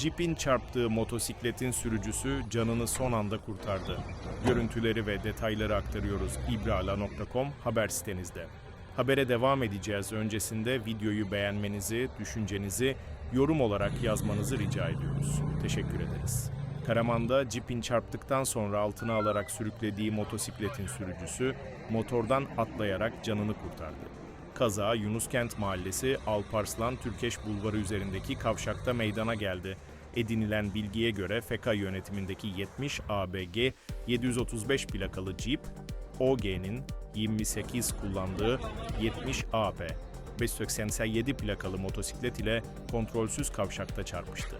Jeep'in çarptığı motosikletin sürücüsü canını son anda kurtardı. Görüntüleri ve detayları aktarıyoruz ibrala.com haber sitenizde. Habere devam edeceğiz öncesinde videoyu beğenmenizi, düşüncenizi yorum olarak yazmanızı rica ediyoruz. Teşekkür ederiz. Karaman'da Jeep'in çarptıktan sonra altına alarak sürüklediği motosikletin sürücüsü motordan atlayarak canını kurtardı. Kaza Yunuskent Mahallesi Alparslan Türkeş Bulvarı üzerindeki kavşakta meydana geldi. Edinilen bilgiye göre FK yönetimindeki 70 ABG 735 plakalı Jeep, OG'nin 28 kullandığı 70 AP 587 plakalı motosiklet ile kontrolsüz kavşakta çarpıştı.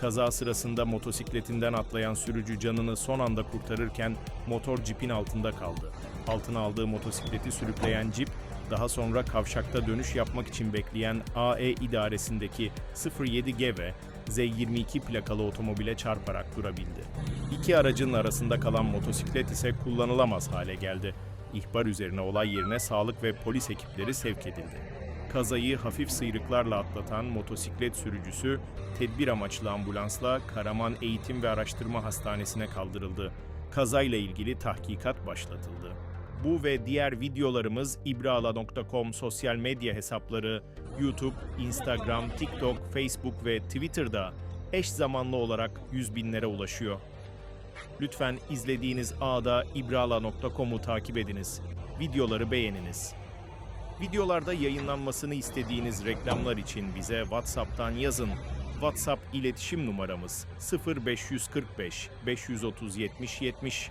Kaza sırasında motosikletinden atlayan sürücü canını son anda kurtarırken motor cipin altında kaldı. Altına aldığı motosikleti sürükleyen cip daha sonra kavşakta dönüş yapmak için bekleyen AE idaresindeki 07G ve Z22 plakalı otomobile çarparak durabildi. İki aracın arasında kalan motosiklet ise kullanılamaz hale geldi. İhbar üzerine olay yerine sağlık ve polis ekipleri sevk edildi. Kazayı hafif sıyrıklarla atlatan motosiklet sürücüsü tedbir amaçlı ambulansla Karaman Eğitim ve Araştırma Hastanesi'ne kaldırıldı. Kazayla ilgili tahkikat başlatıldı. Bu ve diğer videolarımız ibrala.com sosyal medya hesapları, YouTube, Instagram, TikTok, Facebook ve Twitter'da eş zamanlı olarak yüz binlere ulaşıyor. Lütfen izlediğiniz ağda ibrala.com'u takip ediniz. Videoları beğeniniz. Videolarda yayınlanmasını istediğiniz reklamlar için bize WhatsApp'tan yazın. WhatsApp iletişim numaramız 0545 530 70 70.